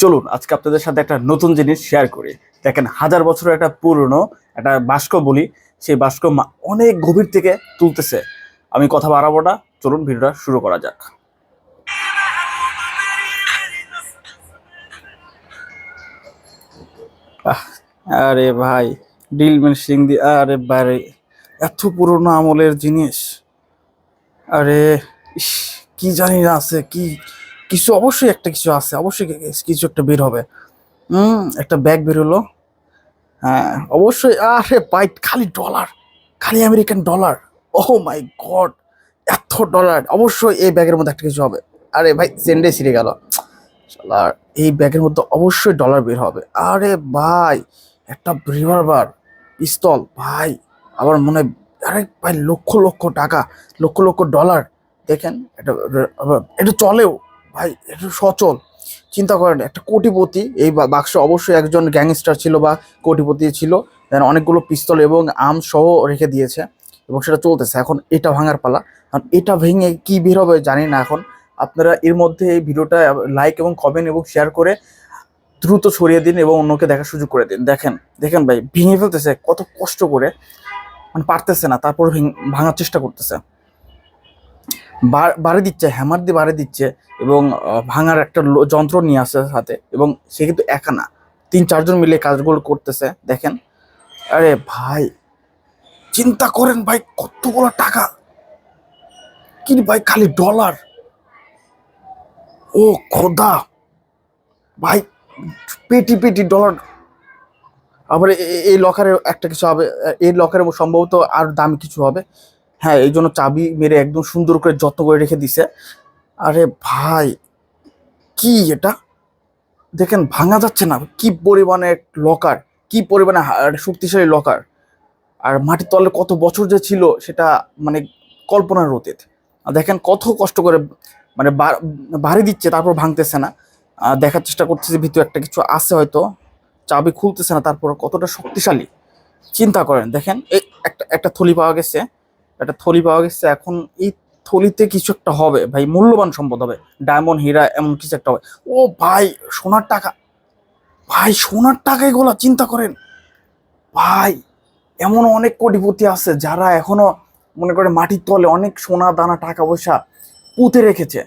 চলুন, আজকে আপনাদের সাথে একটা নতুন জিনিস শেয়ার করি। দেখেন, হাজার বছরের একটা পুরনো একটা বাস্ক বলি, সেই বাস্ক অনেক গভীর থেকে তুলতেছে। আমি কথা বাড়াবো না, চলুন ভিডিওটা শুরু করা যাক। আরে ভাই, ডিল মেশিন দিয়ে আরে বারে, এত পুরনো আমলের জিনিস। আরে কি জানি না আছে, কি কিছু, অবশ্যই একটা কিছু আছে, অবশ্যই কিছু একটা বের হবে। হুম, একটা ব্যাগ বের হলো। হ্যাঁ অবশ্যই, আরে বাইট, খালি ডলার খালি American dollar oh my god এত ডলার অবশ্যই এই ব্যাগের মধ্যে একটা কিছু হবে। আরে ভাই সেন্ডে ছিঁড়ে গেল। শালার এই ব্যাগের মধ্যে অবশ্যই ডলার বের হবে। আরে ভাই, একটা রিভলভার পিস্তল ভাই আবার মনে আরে ভাই, লক্ষ লক্ষ টাকা, লক্ষ লক্ষ ডলার দেখেন এটা এটা চলেও। ভাই, একটু সচল, চিন্তা করেন, একটা কোটিপতি, এই বাক্সে অবশ্যই একজন গ্যাংস্টার ছিল বা কোটিপতি ছিল, দেন অনেকগুলো পিস্তল এবং আম সহ রেখে দিয়েছে এবং সেটা চলতেছে। এখন এটা ভাঙার পালা। কারণ এটা ভেঙে কি বের হবে জানি না এখন। আপনারা এর মধ্যে এই ভিডিওটা লাইক এবং কমেন্ট এবং শেয়ার করে দ্রুত ছড়িয়ে দিন এবং অন্যকে দেখার সুযোগ করে দিন। দেখেন দেখেন ভাই, ভেঙে ফেলতেছে, কত কষ্ট করে। মানে পারতেছে না, তারপর ভেঙ- ভাঙার চেষ্টা করতেছে। বাড়ি দিচ্ছে হ্যামার দিয়ে বাড়ি দিচ্ছে এবং ভাঙার একটা যন্ত্র নিয়ে আসছে সাথে এবং সে কিন্তু একা না। তিন, চারজন মিলে কাজগুলো করতেছে, দেখেন। আরে ভাই, চিন্তা করেন ভাই, কতগুলো টাকা? কি ভাই, খালি ডলার ও খোদা, ভাই, পেটি পেটি ডলার আবার এই লকারে একটা কিছু হবে এই লকারে সম্ভবত আর দামি কিছু হবে। হ্যাঁ এই জন্য চাবি মেরে একদম সুন্দর করে যত্ন করে রেখে দিছে। আরে ভাই, কি এটা? দেখেন, ভাঙা যাচ্ছে না। কি পরিমাণে লকার কি পরিমাণে শক্তিশালী লকার আর মাটির তলে কত বছর যে ছিল, সেটা মানে কল্পনার অতীত। দেখেন, কত কষ্ট করে মানে বাড়ি দিচ্ছে, তারপর ভাঙতেছে না। দেখার চেষ্টা করতেছে ভিতরে একটা কিছু আছে হয়তো। চাবি খুলতেছে না, তারপর কতটা শক্তিশালী। চিন্তা করেন, দেখেন, এই একটা একটা থলি পাওয়া গেছে। একটা থলি পাওয়া গেছে, এখন এই থলিতে কিছু একটা হবে, ভাই, মূল্যবান সম্পদ হবে। ডায়মন্ড হীরা, এমন কিছু একটা হবে। ও ভাই, সোনার টাকা। ভাই, সোনার টাকা এগুলো, চিন্তা করেন। ভাই, এমন অনেক কোটিপতি আছে যারা এখনও, মনে করে মাটির তলে অনেক সোনা, দানা, টাকা পয়সা পুঁতে রেখেছে।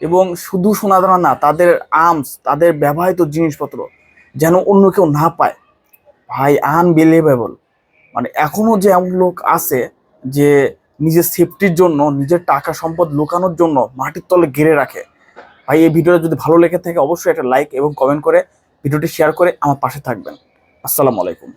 এবং শুধু সোনা, দানা না, তাদের আর্মস তাদের ব্যবহৃত জিনিসপত্র যেন অন্য কেউ না পায়। ভাই আনবিলিভেবল মানে এখনও যে এমন লোক আছে যে নিজের সেফটির জন্য, নিজের টাকা সম্পদ লুকানোর জন্য মাটির তলে ঘিরে রাখে। ভাই, এই ভিডিওটা যদি ভালো লেগে থাকে, অবশ্যই একটা লাইক এবং কমেন্ট করে ভিডিওটি শেয়ার করে আমার পাশে থাকবেন। আসসালামু আলাইকুম।